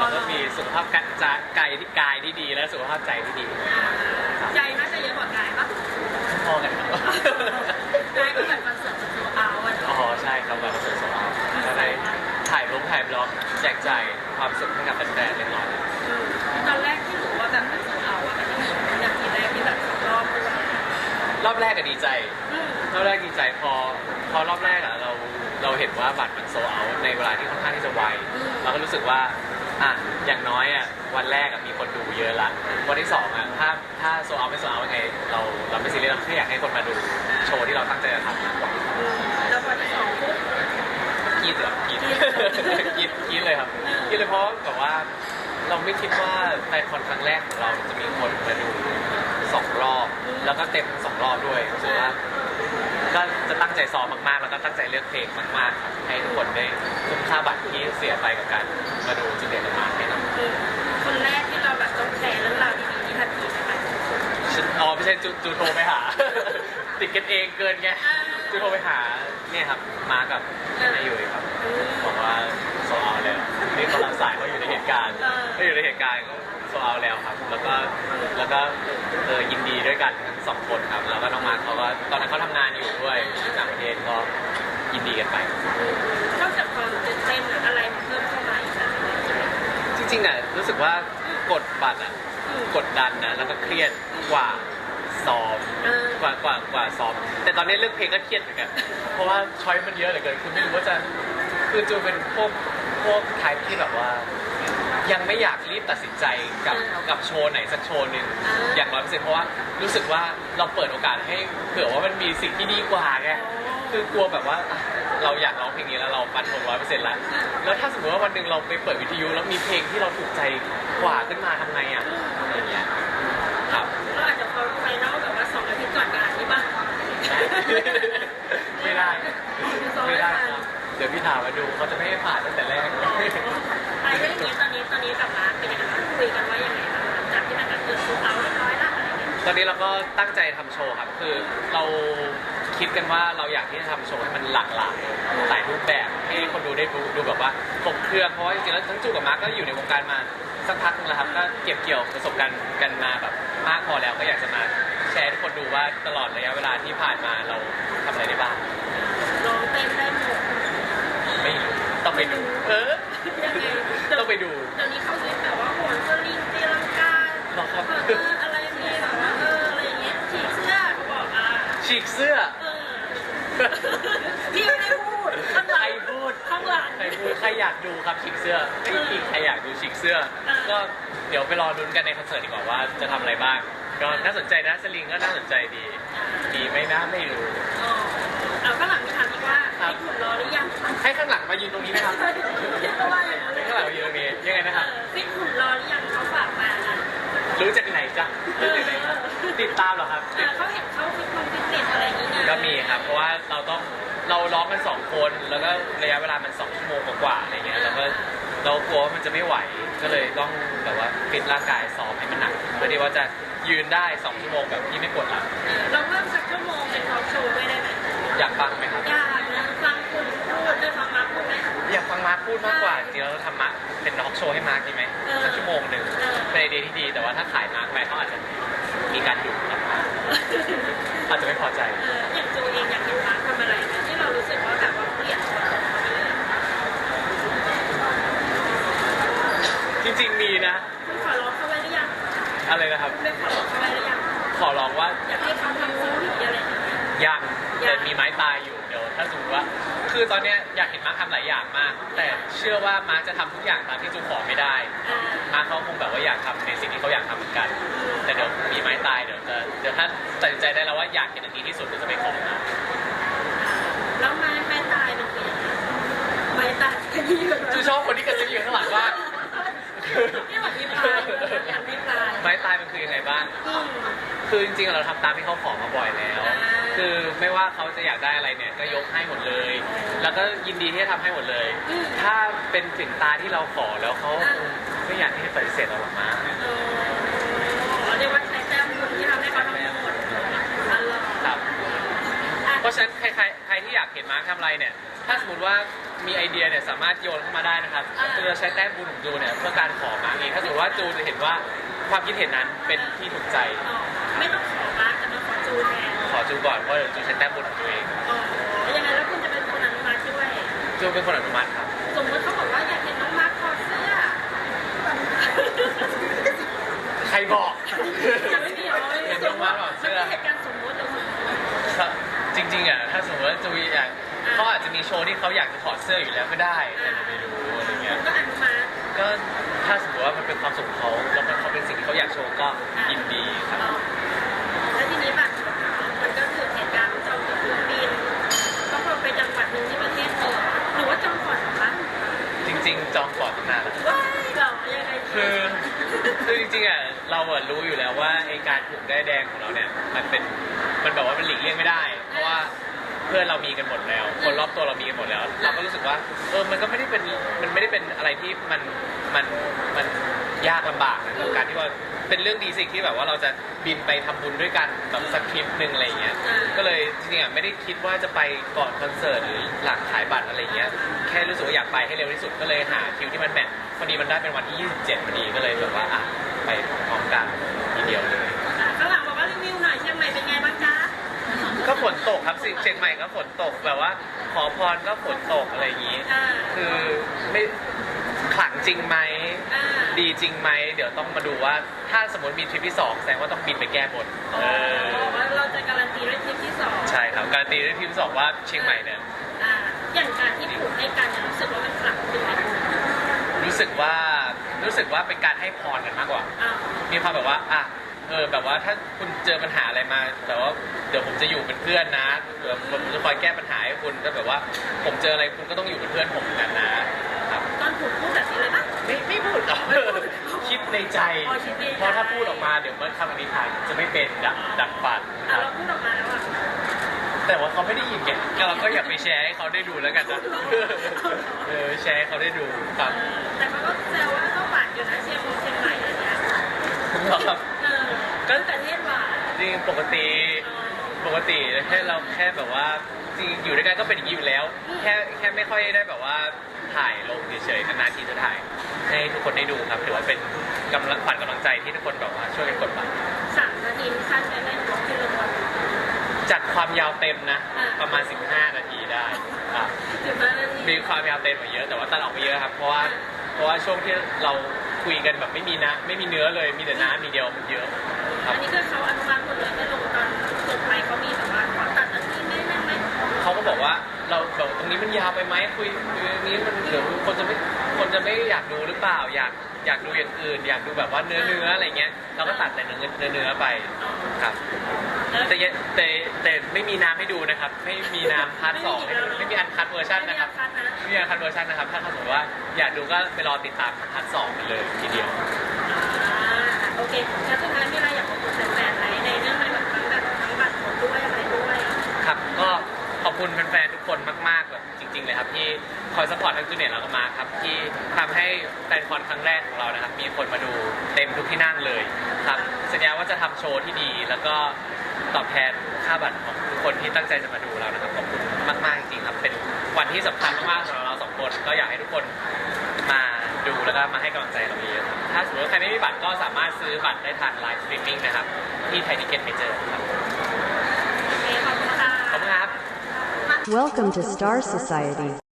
ที่ดีครับอ๋อแล้วก็มีสุขภาพกายกายที่กายที่ดีและสุขภาพใจที่ดีใจน่าจะเยอะกว่ากายปะพอกันครับกายก็แบบคอนเสิร์ตโซเอาวันอ๋อใช่ครับแบบสุดสองก็ได้ถ่ายลงถ่ายบล็อกแจกจ่ายความสุขให้กับแฟนๆเล็กน้อยตอนแรกที่รู้ว่าแบบเป็นโซเอาอะมันจะมีอย่างทีแรกที่แบบรอบด้วยรอบแรกก็ดีใจอืมรอบแรกดีใจพอ พอรอบแรกอะเราเราเห็นว่าบัตรมันโซเอาในเวลาที่ค่อนข้างที่จะไวเราก็รู้สึกว่า อะอย่างน้อยอะวันแรกอะมีคนดูเยอะละวันที่สองอะถ้าถ้าโซเอาไม่โซเอายังไงเราเราไม่ซีเรียสเราแค่อยากให้คนมาดูโชว์ที่เราตั้งใจจะทำมากกว่าอืมแล้วพอที่สองปุ๊บกรีดเลยครับกรีดกรีดกรีดเลยครับกรีดเลยเพราะแบบว่า เราไม่คิดว่าแฟนคอนครั้งแรกของเราจะมีคนมาดูสองรอบ แล้วก็เต็มสองรอบด้วยรู้สึกว่าก็ จะตั้งใจซ้อมมากๆ แล้วก็ตั้งใจเลือกเพลงมากๆครับให้ทุกคนได้คุ้มค่าบัตรที่เสียไปกับการมาดูจุดเด่นของมาร์คแน่นอนอืมคนแรกที่เราแบบต้องแชร์เรื่องราวดีๆที่ทันทีนะคะฉันอ๋อไม่ใช่จูจูโทรไปหา ติดกันเองเกินไงจูโทรไปหาเนี่ยครับมาร์คกับนายยุ้ยครับอืมบอกว่าโซเอาแล้วนี่เขารับสายเขาอยู่ในเหตุการณ์เออเขาอยู่ในเหตุการณ์ก็โซเอาแล้วครับ แล้วก็แล้วก็เออยินดีด้วยกันทั้ง สองคนครับ แล้วก็น้องมาร์คเขาก็ตอนนั้นเขาทำงานอยู่ด้วยที่ต่างประเทศก็ยินดีกันไป นอกจากความตื่นเต้นอะอะไรมันเพิ่มเข้ามาอีกอะจริงๆน่ะรู้สึกว่ากดบัตรอะอืมกดดันนะแล้วก็เครียดกว่าซ้อมเออกว่ากว่ากว่าซ้อม แต่ตอนนี้เลือกเพลงก็เครียดเหมือนกัน เพราะว่าช้อยมันเยอะเหลือเกินคือไม่รู้ว่าจะคือจูเป็นพวกพวกไทป์ที่แบบว่า ยังไม่อยากรีบตัดสินใจกับกับโชว์ไหนสักโชว์หนึ่งอย่างร้อยเปอร์เซ็นต์เพราะว่ารู้สึกว่าเราเปิดโอกาสให้เผื่อว่ามันมีสิ่งที่ดีกว่าไงคือกลัวแบบว่าอะเราอยากร้องเพลงนี้แล้วเราฟันธงร้อยเปอร์เซ็นต์แล้วแล้วถ้าสมมติว่าวันหนึ่งเราไปเปิดวิทยุแล้วมีเพลงที่เราถูกใจกว่าขึ้นมาทำไงอะอะไรอย่างเงี้ยครับ เราอาจจะพอไฟนอลแบบว่าสองอาทิตย์ก่อนงานนี้บ้างไม่ได้ ไม่ได้ครับ เดี๋ยวพี่ถามมาดูเขาจะไม่ให้ผ่าน นนี้เราก็ตั้งใจทำโชว์ครับ คือเราคิดกันว่าเราอยากที่จะทำโชว์ให้มันหลากหลายหลายรูปแบบให้คนดูได้ดูดูแบบว่าครบเครื่องเพราะว่าจริงๆแล้วทั้งจูกับมาร์คก็อยู่ในวงการมาสักพักนึงแล้วครับก็เก็บเกี่ยวประสบการณ์กันมาแบบมากพอแล้วก็อยากจะมาแชร์ให้ทุกคนดูว่าตลอดระยะเวลาที่ผ่านมาเราทำอะไรได้บ้างร้องเต้นได้หมดไม่รู้ต้องไปดูเออยังไงต้องไปดู เดี๋ยวนี้เขาคิดแบบว่าโหน ฉีกเสื้อเออพี่ไม่ได้พูดข้างหใคลัรงพูด ข้างหลัง ใครพูดใครอยากดูครับฉีกเสื้อไม่มีใครอยากดูฉีกเสื้อเออก็เดี๋ยวไปรอลุ้นกันในคอนเสิร์ตดีกว่าว่าจะทำอะไรบ้าง ก็น่าสนใจนะสลิงก็น่าสนใจดี ดีไหมนะไม่รู้อ๋อเอาข้างหลังมีถามอีกว่าครับไอ้ขุนรอหรือยัง ให้ข้างหลังมายืนตรงนี้ไหมครับ กันสองคนแล้วก็ระยะเวลามันสองชั่วโมงกว่าๆอะไรเงี้ยแล้วก็เรากลัวว่ามันจะไม่ไหวก็เลยต้องแบบว่าฟิตร่างกายซ้อมให้มันหนักเพื่อที่ว่าจะยืนได้สองชั่วโมงแบบที่ไม่ปวดหลังเออเราเพิ่มสักชั่วโมงเป็นทอล์กโชว์ด้วยได้ไหมอยากฟังไหมครับอยากนะฟังคุณพูดได้ฟังมาพูดไหมอยากฟังมาร์คพูดมากกว่าจริงๆเราทำมาร์คเป็นทอล์กโชว์ให้มาร์คดีไหมเออสักชั่วโมงหนึ่งเออเป็นไอเดียที่ดีแต่ว่าถ้าขายมาร์คไปเขาอาจจะมีการดุครับอาจจะไม่พอใจเอออย่างจูเองอยาก ขอร้องว่าอยากให้เขาทำซีรีส์อะไรอย่างเงี้ย ยังยัแต่งมีไม้ตายอยู่เดี๋ยวถ้าสมมติว่า คือตอนเนี้ยอยากเห็นมาร์คทำหลายอย่างมาก แต่เชื่อว่ามาร์คจะทำทุกอย่างตามที่จูขอไม่ได้ อ่ามาร์คเขาคงแบบว่าอยากทำในสิ่งที่เขาอยากทำเหมือนกัน แต่เดี๋ยวมีไม้ตายเดี๋ยวจะเดี๋ยวถ้าตัดสินใจได้แล้วว่าอยากเห็นอันนี้ที่สุดเดี๋ยวจะไปขอมา แล้วไม้ไม้ตายมันคือยังไงไม้ตายขยี้แบบ จูชอบคนที่กระซิบอยู่ข้างหลังว่า นี่เหมือนมีปลายอยากมีปลาย ไม้ตายมันคือยังไงบ้าง อืม คือจริงๆเราทำตามที่เขาขอมาบ่อยแล้วอ่าคือไม่ว่าเขาจะอยากได้อะไรเนี่ยก็ยกให้หมดเลย แล้วก็ยินดีที่จะทำให้หมดเลยอืมถ้าเป็นถึงตาที่เราขอแล้วเขาไม่อยากที่จะปฏิเสธเราหรอกมั้งเออเรียกว่าใช้แต้มบุญที่ทำให้เขาทั้งหมดตลอดครับอะเพราะฉะนั้นใครใครใครที่อยากเห็นมาร์คทำอะไรเนี่ย ถ้าสมมติว่ามีไอเดียเนี่ยสามารถโยนเข้ามาได้นะครับจูจะใช้แต้มบุญของจูเนี่ยเพื่อการขอมาเองถ้าสมมติว่าจูจะเห็นว่าความคิดเห็นนั้นเป็นที่ถูกใจอ๋อ ไม่ต้องขอมาร์คแต่มาขอจูแทนขอจูก่อนเพราะเดี๋ยวจูใช้แต้มบุญของตัวเองอ๋อแล้วยังไงแล้วคุณจะเป็นคนอนุมัติด้วย จูเป็นคนอนุมัติครับสมมติเขาบอกว่าอยากเห็นน้องมาร์คถอดเสื้อใครบอกยังไม่มีเหรอเห็นน้องมาร์คถอดเสื้อ มันเป็นเหตุการณ์สมมติเหรอครับจริงๆอะถ้าสมมติว่าจูอยากเขาอาจจะมีโชว์ที่เขาอยากจะถอดเสื้ออยู่แล้วก็ได้แต่เราไม่รู้อะไรเงี้ย ก็อนุมัติก็ถ้าสมมติว่ามันเป็นความสุขของเขาแล้วมันเขาเป็นสิ่งที่เขาอยากโชว์ก็ยินดีครับแล้ เราอะรู้อยู่แล้วว่าไอการถูกได้ายแดงของเราเนี่ยมันเป็นมันแบบว่ามันหลีกเลี่ยงไม่ได้ เพราะว่าเพื่อนเรามีกันหมดแล้ว คนรอบตัวเรามีกันหมดแล้ว เราก็รู้สึกว่าเออมันก็ไม่ได้เป็นมันไม่ได้เป็นอะไรที่มันมันมันยากลำบากนะกับการที่ว่าเป็นเรื่องดีสิ่งที่แบบว่าเราจะบินไปทำบุญด้วยกันแบบสักทริปหนึ่งอะไรอย่างเงี้ย ก็เลยจริงๆอะไม่ได้คิดว่าจะไปก่อนคอนเสิร์ตหรือหลังขายบัตรอะไรเงี้ย แค่รู้สึกว่าอยากไปให้เร็วที่สุดก็เลยหาคิวที่มันแมทพอดีมันได้เป็นวันที่ 27พอดีก็เลยแบบว่าอะ ไปพร้อมกันทีเดียวเลย ข้างหลังบอกว่ารีวิวหน่อยเชียงใหม่เป็นไงบ้างจ๊ะก็ฝนตกครับสิเชียงใหม่ก็ฝนตกแบบว่า ขอพรก็ฝนตกอะไรอย่างงี้ อ่าคือไม่ขลังจริงไหม อ่าดีจริงไหม เดี๋ยวต้องมาดูว่า ถ้าสมมติมีทริปที่สองแสดงว่าต้องบินไปแก้บนเออบอกว่าเราจะการันตีด้วยทริปที่สองใช่ครับ การันตีด้วยทริปที่สองว่าเชียงใหม่เนี่ย อ่าอย่างการที่ผูกให้กันเนี่ยรู้สึกว่ามันปรับขึ้นไหม รู้สึกว่า รู้สึกว่าเป็นการให้พรกันมากกว่า อ่ามีความแบบว่า อะ เออ แบบว่าถ้าคุณเจอปัญหาอะไรมา แต่ว่าเดี๋ยวผมจะอยู่เป็นเพื่อนนะเดี๋ยวผมจะคอยแก้ปัญหาให้คุณก็แบบว่า ผมเจออะไรคุณก็ต้องอยู่เป็นเพื่อนผมเหมือนกันนะครับ ตอนผูกพูดแบบนี้เลยปะ ไม่ไม่พูดหรอกคิดในใจ อ๋อคิดในใจ เพราะถ้าพูดออกมาเดี๋ยวมันคำอธิษฐานจะไม่เป็นดักดักฝันคอ่ารับเราพูดออกมาแล้วอะแต่ว่าเขาไม่ได้ยินไงก็เราก็อย่าไปแชร์ให้เขาได้ดูแล้วกันนะ เออแชร์ให้เขาได้ดูครับ แต่เขาก็แซวว่า ครับเออก็ประเทศหวานจริงปกติปกติแค่เราแค่แบบว่าจริงอยู่ด้วยกันก็เป็นอย่างนี้อยู่แล้ว แค่แค่ไม่ค่อยได้แบบว่าถ่ายลงเฉยๆนานๆทีจะถ่าย ให้ทุกคนได้ดูครับถือว่าเป็นกำลังขวัญกำลังใจที่ทุกคนแบบว่าช่วยกันกดบัตรสามนาทีที่สั้นไปเล่นของที่ลงวันจัดความยาวเต็มนะ อ่า ประมาณ 15 นาทีได้อะถึงมานาทีมีความยาวเต็มกว่าเยอะแต่ว่าตัดออกไปเยอะครับเพราะว่าเพราะว่าช่วงที่เรา คุยกันแบบไม่มีนะไม่มีเนื้อเลยมีแต่น้ำมีเดียวมันเยอะครับอันนี้คือเขาอนุมัติหมดเลยไม่ลงตอนจบไปเขามีแบบว่าขอตัดนาทีไหมแม่ไหมเขาก็บอกว่าเราแบบตรงนี้มันยาวไปไหมคุยคุยตรงนี้มันเดี๋ยวคนจะไม่คนจะไม่อยากดูหรือเปล่าอยากอยากดูอย่างอื่น อยากดูแบบว่าเนื้อเนื้ออะไรเงี้ยเราก็ตัดแต่เนื้อเนื้อเนื้อไปครับแล้วแต่ยังแต่แต่ไม่มีน้ำให้ดูนะครับ ไม่มีน้ำพาร์ทสองให้ดูไม่มีอันคัดเวอร์ชันนะครับไม่มีอันคัดนะไม่มีอันคัดเวอร์ชันนะครับ ถ้าสมมติว่าอยากดูก็ไปรอติดตามพาร์ทสองกันเลยทีเดียวอ่าโอเคแล้วสุดท้ายมีอะไรอยากขอบคุณแฟนๆไหมในเรื่องอะไรแบบทั้งแบบทั้งบัตรหมดด้วยอะไรด้วยครับก็ขอบคุณแฟนๆทุกคนมากๆแบบจริง ๆ เลยครับที่คอยสปอร์ตทั้งจูเนียร์แล้วก็มาร์คครับที่ทำให้แฟนคอนครั้งแรกของเรานะครับ มีคนมาดูเต็มทุกที่นั่งเลยครับสัญญาว่าจะทำโชว์ที่ดี แล้วก็ตอบแทนค่าบัตรของทุกคนที่ตั้งใจจะมาดูเรานะครับขอบคุณมากๆจริงๆครับเป็น วันที่สำคัญมากๆสำหรับเราสองคนก็อยากให้ทุกคนมาดูแล้วก็มาให้กำลังใจเราเยอะๆครับถ้าสมมติว่าใครไม่มีบัตรก็สามารถซื้อบัตรได้ทางไลฟ์สตรีมมิ่งนะครับ ที่ไทยทิเก็ตเมเจอร์ครับโอเคขอบคุณค่ะขอบคุณครับ Welcome to Star Society.